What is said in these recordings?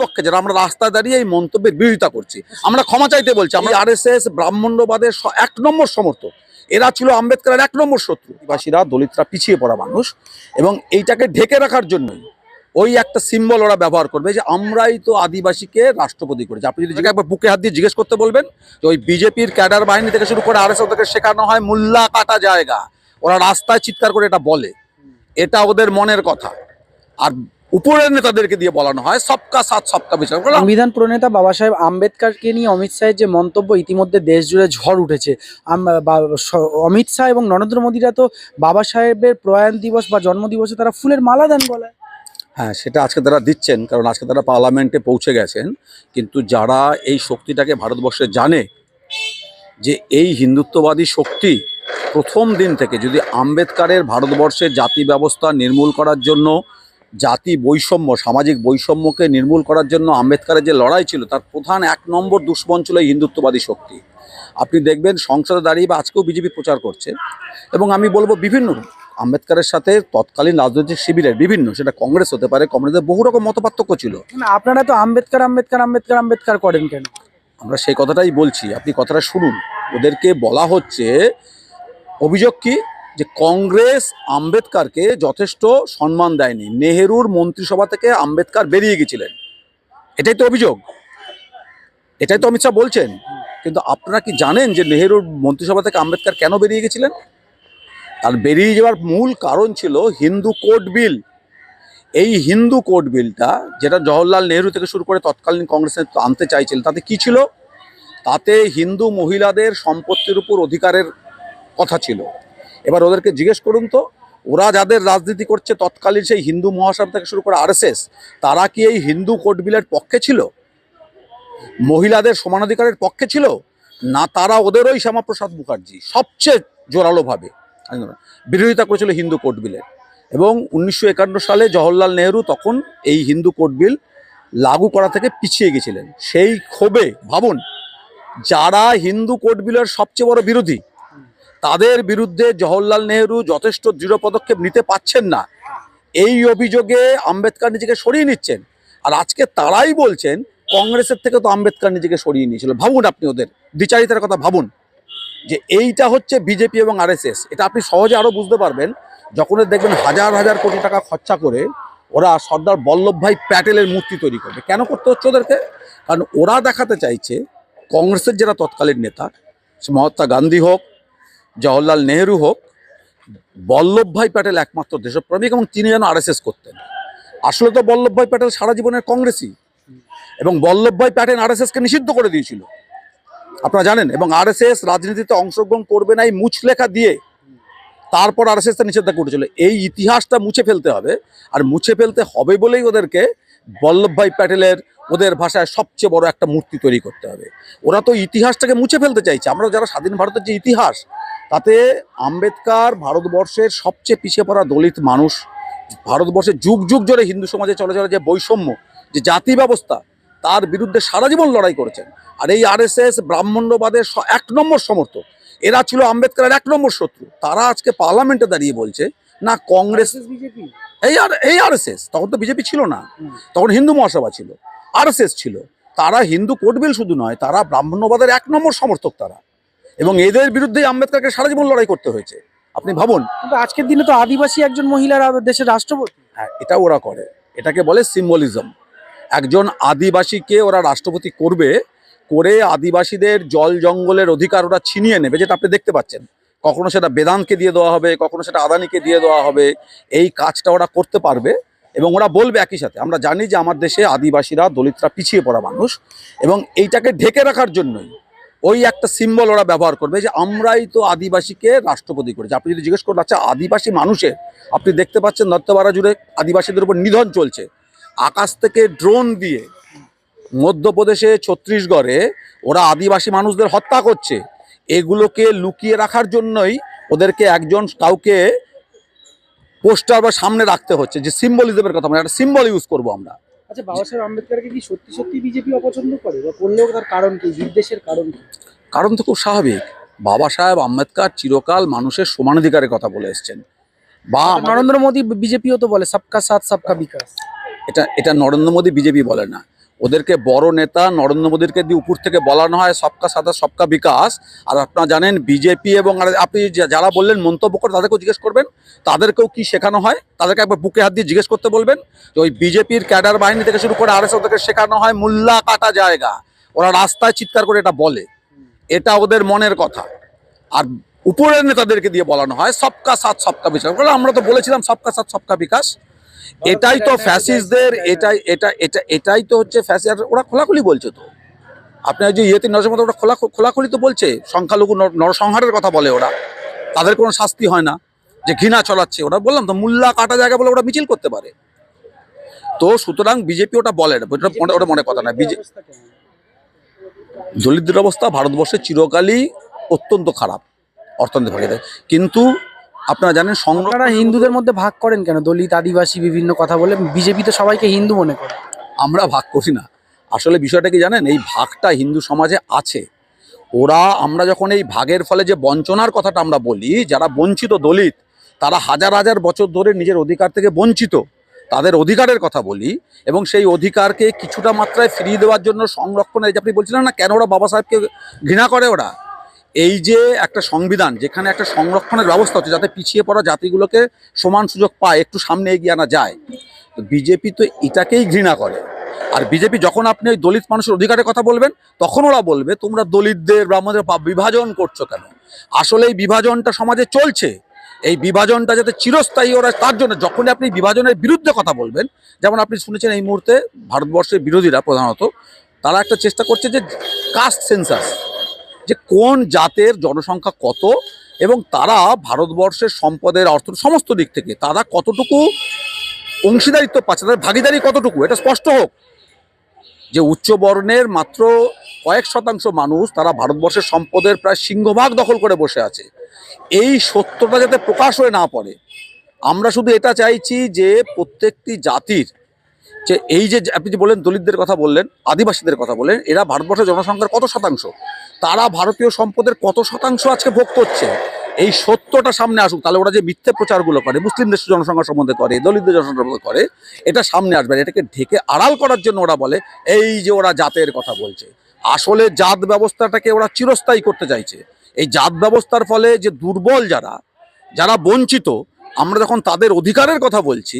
পক্ষে যারা আমরা রাস্তায় দাঁড়িয়ে এই মন্তব্যের বিরোধিতা করছি, আমরা ক্ষমা চাইতে বলছি আমি আর এস এস ব্রাহ্মণ্যবাদের এক নম্বর সমর্থক, এরা ছিল আম্বেদকরের এক নম্বর শত্রু। আদিবাসীরা, দলিতরা পিছিয়ে পড়া মানুষ এবং এইটাকে ঢেকে রাখার জন্যই ওই একটা সিম্বল ওরা ব্যবহার করবে যে আমরাই তো আদিবাসীকে রাষ্ট্রপতি করেছি। আপনি যদি একবার বুকে হাত দিয়ে জিজ্ঞেস করতে বলবেন যে ওই বিজেপির ক্যাডার বাহিনী থেকে শুরু করে আর এস ওদেরকে শেখানো হয় মুল্লা কাটা জায়গা, ওরা রাস্তায় চিৎকার করে এটা বলে। এটা ওদের মনের কথা। আর উপরের নেতাদেরকে দিয়ে বলানো হয় সবকা সাথ সবকা বিচার সংবিধান প্রণেতা বাবা সাহেব আম্বেদকরকে নিয়ে অমিত শাহের যে মন্তব্য ইতিমধ্যে দেশ জুড়ে ঝড় উঠেছে। অমিত শাহ এবং নরেন্দ্র মোদীরা তো বাবা সাহেবের প্রয়াণ দিবস বা জন্মদিবসে তারা ফুলের মালা দেন গলায় হ্যাঁ সেটা আজকে তারা দিচ্ছেন কারণ আজকে তারা পার্লামেন্টে পৌঁছে গেছেন। কিন্তু যারা এই শক্তিটাকে ভারতবর্ষে জানে যে এই হিন্দুত্ববাদী শক্তি প্রথম দিন থেকে যদি আম্বেদকারের ভারতবর্ষের জাতি ব্যবস্থা নির্মূল করার জন্য জাতি বৈষম্য সামাজিক বৈষম্যকে নির্মূল করার জন্য আম্বেদকারের যে লড়াই ছিল তার প্রধান এক নম্বর দুশ্মন ছিল হিন্দুত্ববাদী শক্তি। আপনি দেখবেন সংসদে দাঁড়িয়ে বা আজকেও বিজেপি প্রচার করছে এবং আমি বলব বিভিন্ন আম্বেদকারের সাথে তৎকালীন রাজনৈতিক শিবিরের বিভিন্ন সেটা কংগ্রেস হতে পারে কংগ্রেসের বহু রকম মতপার্থক্য ছিল। আপনারা তো আম্বেদকার আম্বেদকার আম্বেদকার আম্বেদকার করেন কেন? আমরা সেই কথাটাই বলছি আপনি কথাটা শুনুন। ওদেরকে বলা হচ্ছে অভিযোগ কি? যে কংগ্রেস আম্বেদকারকে যথেষ্ট সম্মান দেয়নি। নেহেরুর মন্ত্রিসভা থেকে আম্বেদকার বেরিয়ে গেছিলেন। এটাই তো অভিযোগ। এটাই তো অমিত শাহ বলছেন। কিন্তু আপনারা কি জানেন যে নেহেরুর মন্ত্রিসভা থেকে আম্বেদকার কেন বেরিয়ে গেছিলেন? আর বেরিয়ে যাওয়ার মূল কারণ ছিল হিন্দু কোড বিল। এই হিন্দু কোড বিলটা, যেটা জওহরলাল নেহরু থেকে শুরু করে তৎকালীন কংগ্রেসের আনতে চাইছিলেন, তাতে কি ছিল? তাতে হিন্দু মহিলাদের সম্পত্তির উপর অধিকারের কথা ছিল। এবার ওদেরকে জিজ্ঞেস করুন তো, ওরা যাদের রাজনীতি করছে তৎকালীন সেই হিন্দু মহাসভা থেকে শুরু করে আরএসএস, তারা কি এই হিন্দু কোড বিলের পক্ষে ছিল? মহিলাদের সমানাধিকারের পক্ষে ছিল? না তারা ওদেরই শ্যামাপ্রসাদ মুখার্জি সবচেয়ে জোরালোভাবে বিরোধিতা করেছিল হিন্দু কোড বিলের এবং উনিশশো একান্ন সালে জওহরলাল নেহরু তখন এই হিন্দু কোর্ট বিল লাগু করা থেকে পিছিয়ে গেছিলেন। সেই ক্ষোভে ভাবুন, যারা হিন্দু কোড বিলের সবচেয়ে বড় বিরোধী তাদের বিরুদ্ধে জওহরলাল নেহরু যথেষ্ট দৃঢ় পদক্ষেপ নিতে পারছেন না। এই অভিযোগে আম্বেদকর নিজেকে সরিয়ে নিচ্ছেন। আর আজকে তারাই বলছেন, কংগ্রেসের থেকে তো আম্বেদকর নিজেকে সরিয়ে নিয়েছিল। ভাবুন আপনি ওদের দ্বিচারিতার কথা ভাবুন। যে এইটা হচ্ছে বিজেপি এবং আরএসএস, এটা আপনি সহজে আরও বুঝতে পারবেন। যখন দেখবেন হাজার হাজার কোটি টাকা খরচা করে ওরা সর্দার বল্লভভাই প্যাটেলের মূর্তি তৈরি করবে। কেন করতে হচ্ছে ওদেরকে? কারণ ওরা দেখাতে চাইছে, কংগ্রেসের যারা তৎকালীন নেতা মহাত্মা গান্ধী হোক জওহরলাল নেহেরু হোক বল্লভভাই প্যাটেল একমাত্র দেশপ্রেমিক এবং তিনি যেন আরএসএস করতেন। আসলে তো বল্লভভাই প্যাটেল সারা জীবনের কংগ্রেসই। এবং বল্লভভাই প্যাটেল আরএসএসকে নিষিদ্ধ করে দিয়েছিল। আপনারা জানেন, এবং আরএসএস রাজনীতিতে অংশগ্রহণ করবে না এই মুচলেখা দিয়ে তারপর আরএসএসটা নিষেধাজ্ঞা করেছিল। এই ইতিহাসটা মুছে ফেলতে হবে, আর মুছে ফেলতে হবে বলেই ওদেরকে বল্লভভাই প্যাটেলের ওদের ভাষায় সবচেয়ে বড় একটা মূর্তি তৈরি করতে হবে। ওরা তো ইতিহাসটাকে মুছে ফেলতে চাইছে। আমরা যারা স্বাধীন ভারতের যে ইতিহাস তাতে আম্বেদকার ভারতবর্ষের সবচেয়ে পিছিয়ে পড়া দলিত মানুষ ভারতবর্ষে যুগ যুগ ধরে হিন্দু সমাজে চলে চলে যে বৈষম্য যে জাতি ব্যবস্থা তার বিরুদ্ধে সারা জীবন লড়াই করেছেন। আর এই আরএসএস ব্রাহ্মণ্যবাদের এক নম্বর সমর্থক এরা ছিল আম্বেদকরের এক নম্বর শত্রু। তারা আজকে পার্লামেন্টে দাঁড়িয়ে বলছে না কংগ্রেস বিজেপি? এই আর এই আরএসএস। তখন তো বিজেপি ছিল না। তখন হিন্দু মহাসভা ছিল। আরএসএস ছিল। তারা হিন্দু কোড বিল শুধু নয় তারা ব্রাহ্মণ্যবাদের এক নম্বর সমর্থক তারা। এবং এদের বিরুদ্ধেই আম্বেদকরকে সারা জীবন লড়াই করতে হয়েছে। আপনি ভাবুন। কিন্তু আজকের দিনে তো আদিবাসী একজন মহিলার দেশের রাষ্ট্রপতি। হ্যাঁ এটা ওরা করে। এটাকে বলে সিম্বলিজম। একজন আদিবাসীকে ওরা রাষ্ট্রপতি করবে করে আদিবাসীদের জল জঙ্গলের অধিকার ওরা ছিনিয়ে নেবে যেটা আপনি দেখতে পাচ্ছেন। কখনো সেটা বেদান্তকে দিয়ে দেওয়া হবে কখনো সেটা আদানিকে দিয়ে দেওয়া হবে। এই কাজটা ওরা করতে পারবে এবং ওরা বলবে একই সাথে আমরা জানি যে আমার দেশে আদিবাসীরা দলিতরা পিছিয়ে পড়া মানুষ এবং এইটাকে ঢেকে রাখার জন্যই ওই একটা সিম্বল ওরা ব্যবহার করবে যে আমরাই তো আদিবাসীকে রাষ্ট্রপতি করেছি। আপনি যদি জিজ্ঞেস করেন আচ্ছা আদিবাসী মানুষের আপনি দেখতে পাচ্ছেন দত্তপাড়া জুড়ে আদিবাসীদের উপর নিধন চলছে। আকাশ থেকে ড্রোন দিয়ে মধ্যপ্রদেশে, ছত্তিশগড়ে ওরা আদিবাসী মানুষদের হত্যা করছে। এগুলোকে লুকিয়ে রাখার জন্যই ওদেরকে একজন কাউকে পোস্টার বা সামনে রাখতে হচ্ছে, যে সিম্বলিজমের কথা মানে একটা সিম্বল ইউজ করব আমরা। আচ্ছা বাবা সাহেব আম্বেদকারকে কি সত্যি সত্যি বিজেপি অপছন্দ করে? বা করলেও তার কারণ কি? বিদ্বেষের কারণ কি? কারণ তো খুব স্বাভাবিক। বাবা সাহেব আম্বেদকার চিরকাল মানুষের সমানাধিকারের কথা বলে এসছেন। বা নরেন্দ্র মোদী বিজেপিও তো বলে সবকা সাথ সবকা বিকাশ। এটা এটা নরেন্দ্র মোদী বিজেপি বলে না। ওদেরকে বড় নেতা নরেন্দ্র মোদীকে দিয়ে উপর থেকে বলানো হয়, সবকা সাদা সবকা বিকাশ। আর আপনারা জানেন বিজেপি এবং আর আপনি যারা বললেন মন্তব্য করে তাদেরকেও জিজ্ঞেস করবেন। তাদেরকেও কি শেখানো হয়? তাদেরকে একবার বুকে হাত দিয়ে জিজ্ঞেস করতে বলবেন। যে ওই বিজেপির ক্যাডার বাহিনী থেকে শুরু করে আর ওদেরকে শেখানো হয় মুল্লা কাটা জায়গা। ওরা রাস্তায় চিৎকার করে এটা বলে। এটা ওদের মনের কথা। আর উপরের নেতাদেরকে দিয়ে বলানো হয়, সবকা সাথ সবকা বিকাশ। আমরা তো বলেছিলাম সবকা সাথ সবকা বিকাশ। এটাই তো ফ্যাসিস্টদের এটাই এটা এটা এটাই তো হচ্ছে ফ্যাসিস্ট ওরা খোলাখুলি বলছে তো। আপনার যে ইয়েতে নজর মতো ওরা খোলা খোলাখুলি তো বলছে সংখ্যালঘু নরসংহারের কথা বলে ওরা। তাদের কোনো শাস্তি হয় না যে ঘৃণা চলাচ্ছে ওরা বললাম তো মুল্লা কাটা জায়গা বলে ওরা মিছিল করতে পারে। তো সুতরাং বিজেপি ওটা বলে না ওটা মনে- কথা না। বিজেপি দলিতদের অবস্থা ভারতবর্ষে চিরকালই অত্যন্ত খারাপ অর্থনৈতিক কিন্তু আপনারা জানেন সংরক্ষণ হিন্দুদের মধ্যে ভাগ করেন কেন? দলিত আদিবাসী বিভিন্ন কথা বলে বিজেপি তো সবাইকে হিন্দু মনে করে। আমরা ভাগ করি না। আসলে বিষয়টা কি জানেন? এই ভাগটা হিন্দু সমাজে আছে। ওরা আমরা যখন এই ভাগের ফলে যে বঞ্চনার কথাটা আমরা বলি যারা বঞ্চিত দলিত তারা হাজার হাজার বছর ধরে নিজের অধিকার থেকে বঞ্চিত। তাদের অধিকারের কথা বলি এবং সেই অধিকারকে কিছুটা মাত্রায় ফিরিয়ে দেওয়ার জন্য সংরক্ষণের যে আপনি বলছিলেন না কেন ওরা বাবা সাহেবকে ঘৃণা করে ওরা? এই যে একটা সংবিধান যেখানে একটা সংরক্ষণের ব্যবস্থা হচ্ছে যাতে পিছিয়ে পড়া জাতিগুলোকে সমান সুযোগ পায়, একটু সামনে এগিয়ে আনা যায়, তো বিজেপি তো এটাকেই ঘৃণা করে। আর বিজেপি যখন আপনি ওই দলিত মানুষের অধিকারের কথা বলবেন, তখন ওরা বলবে, তোমরা দলিতদের, ব্রাহ্মণদের বিভাজন করছ কেন? আসলে এই বিভাজনটা সমাজে চলছে। এই বিভাজনটা যাতে চিরস্থায়ী ওরা, তার জন্য যখনই আপনি বিভাজনের বিরুদ্ধে কথা বলবেন, যেমন আপনি শুনেছেন এই মুহূর্তে ভারতবর্ষের বিরোধীরা প্রধানত, তারা একটা চেষ্টা করছে যে কাস্ট সেন্সাস যে কোন জাতের জনসংখ্যা কত এবং তারা ভারতবর্ষের সম্পদের অর্থ সমস্ত দিক থেকে, তারা কতটুকু অংশীদারিত্ব পাচ্ছে, তাদের ভাগিদারি কতটুকু, এটা স্পষ্ট হোক। যে উচ্চ বর্ণের মাত্র কয়েক শতাংশ মানুষ তারা ভারতবর্ষের সম্পদের প্রায় সিংহভাগ দখল করে বসে আছে। এই সত্যটা যাতে প্রকাশ হয়ে না পড়ে, আমরা শুধু এটা চাইছি যে প্রত্যেকটি জাতির যে এই যে আপনি যে বললেন দলিতদের কথা বললেন, আদিবাসীদের কথা বললেন, এরা ভারতবর্ষের জনসংখ্যার কত শতাংশ? তারা ভারতীয় সম্পদের কত শতাংশ আজকে ভোগ করছে? এই সত্যটা সামনে আসুক, তাহলে ওরা যে মিথ্যে প্রচারগুলো করে মুসলিমদের জনসংখ্যা সম্বন্ধে করে, দলিতদের জনসংখ্যা সম্বন্ধে করে, এটা সামনে আসবে এটাকে ঢেকে আড়াল করার জন্য ওরা বলে, এই যে ওরা জাতের কথা বলছে। আসলে জাত ব্যবস্থাটাকে ওরা চিরস্থায়ী করতে চাইছে। এই জাত ব্যবস্থার ফলে যে দুর্বল যারা যারা বঞ্চিত, আমরা যখন তাদের অধিকারের কথা বলছি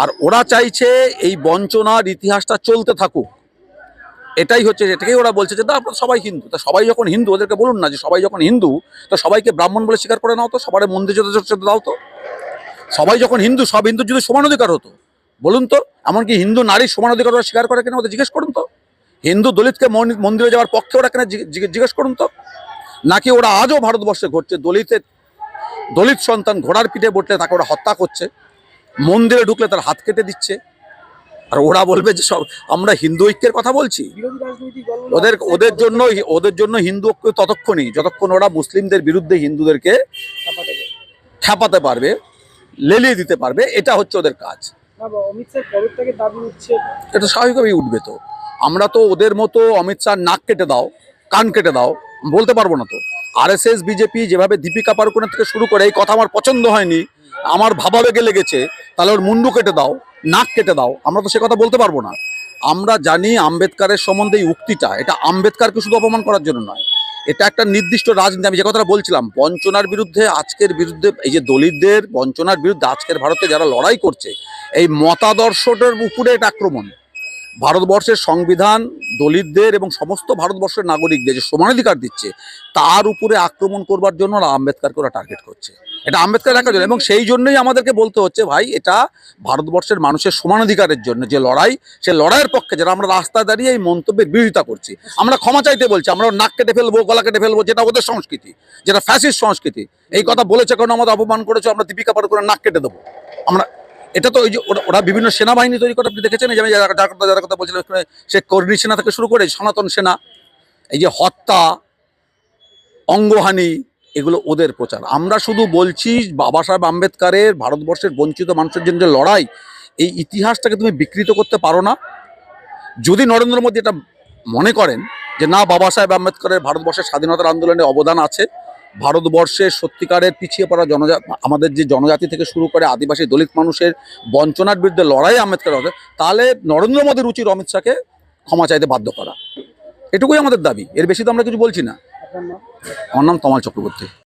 আর ওরা চাইছে এই বঞ্চনার ইতিহাসটা চলতে থাকুক। এটাই হচ্ছে, এটাকেই ওরা বলছে যে, না আপনারা সবাই হিন্দু। তা সবাই যখন হিন্দু, ওদেরকে বলুন না যে, সবাই যখন হিন্দু, তো সবাইকে ব্রাহ্মণ বলে স্বীকার করে নাও তো, সবার মন্দির যেতে দাও তো। সবাই যখন হিন্দু, সব হিন্দুর যদি সমান অধিকার হতো, বলুন তো, এমনকি হিন্দু নারীর সমান অধিকার ওরা স্বীকার করে কেন, ওদের জিজ্ঞেস করুন তো। হিন্দু দলিতকে মন- মন্দিরে যাওয়ার পক্ষে ওরা কেন জিজ্ঞে- জিজ্ঞে- জিজ্ঞেস করুন তো। নাকি ওরা আজও ভারতবর্ষে ঘটছে, দলিতের, দলিত সন্তান ঘোড়ার পিঠে বটলে তাকে ওরা হত্যা করছে? মন্দিরে ঢুকলে তার হাত কেটে দিচ্ছে। আর ওরা বলবে যে সব আমরা হিন্দু ঐক্যের কথা বলছি। ওদের ওদের জন্য ওদের জন্য হিন্দু ঐক্য ততক্ষণই যতক্ষণ ওরা মুসলিমদের বিরুদ্ধে হিন্দুদেরকে খ্যাপাতে পারবে। লেলিয়ে দিতে পারবে এটা হচ্ছে ওদের কাজ। এটা স্বাভাবিকভাবেই উঠবে তো। আমরা তো ওদের মতো অমিত শাহ নাক কেটে দাও কান কেটে দাও বলতে পারব না তো। আরএসএস বিজেপি যেভাবে দীপিকা পাড়ুকোনের থেকে শুরু করে এই কথা আমার পছন্দ হয়নি আমার ভাবাবেগে লেগেছে, তাহলে ওর মুন্ডু কেটে দাও, নাক কেটে দাও, আমরা তো সে কথা বলতে পারব না। আমরা জানি আম্বেদকারের সম্বন্ধে এই উক্তিটা, এটা আম্বেদকারকে শুধু অপমান করার জন্য নয়, এটা একটা নির্দিষ্ট রাজনীতি, আমি যে কথাটা বলছিলাম, বঞ্চনার বিরুদ্ধে, আজকের বিরুদ্ধে, এই যে দলিতদের বঞ্চনার বিরুদ্ধে আজকের ভারতে যারা লড়াই করছে, এই মতাদর্শটার উপরে এটা আক্রমণ। ভারতবর্ষের সংবিধান, দলিতদের এবং সমস্ত ভারতবর্ষের নাগরিকদের যে সমানাধিকার দিচ্ছে, তার উপরে আক্রমণ করবার জন্য আম্বেদকারকে ওরা টার্গেট করছে। এটা আম্বেদকার রাখার জন্য। এবং সেই জন্যই আমাদেরকে বলতে হচ্ছে, ভাই, এটা ভারতবর্ষের মানুষের সমানাধিকারের জন্য যে লড়াই, সে লড়াইয়ের পক্ষে যারা আমরা রাস্তায় দাঁড়িয়ে এই মন্তব্যের বিরোধিতা করছি, আমরা ক্ষমা চাইতে বলছি, আমরা নাক কেটে ফেলব, গলা কেটে ফেলব, যেটা ওদের সংস্কৃতি, যেটা ফ্যাসিস্ট সংস্কৃতি। এই কথা বলেছে কারণ আমাদের অপমান করেছে, আমরা দীপিকা পাড়ুকোনের নাক কেটে দেবো। আমরা এটা তো ওই যে ওরা- বিভিন্ন সেনাবাহিনী তৈরি করে, আপনি দেখেছেন? যে আমি যারা কথা বলছিলাম সে কর্মী সেনা থেকে শুরু করে সনাতন সেনা, এই যে হত্যা, অঙ্গহানি, এগুলো ওদের প্রচার। আমরা শুধু বলছি, বাবা সাহেব আম্বেদকারের, ভারতবর্ষের বঞ্চিত মানুষের জন্য যে লড়াই, এই ইতিহাসটাকে তুমি বিকৃত করতে পারো না। যদি নরেন্দ্র মোদী এটা মনে করেন যে না, বাবা সাহেব আম্বেদকরের ভারতবর্ষের স্বাধীনতার আন্দোলনে অবদান আছে ভারতবর্ষের সত্যিকারের পিছিয়ে পড়া জনজাতি আমাদের যে জনজাতি থেকে শুরু করে আদিবাসী দলিত মানুষের বঞ্চনার বিরুদ্ধে লড়াই আম্বেদকর হবে তাহলে নরেন্দ্র মোদীর উচিত অমিত শাহকে ক্ষমা চাইতে বাধ্য করা। এটুকুই আমাদের দাবি। এর বেশি তো আমরা কিছু বলছি না। আমার নাম তমাল চক্রবর্তী।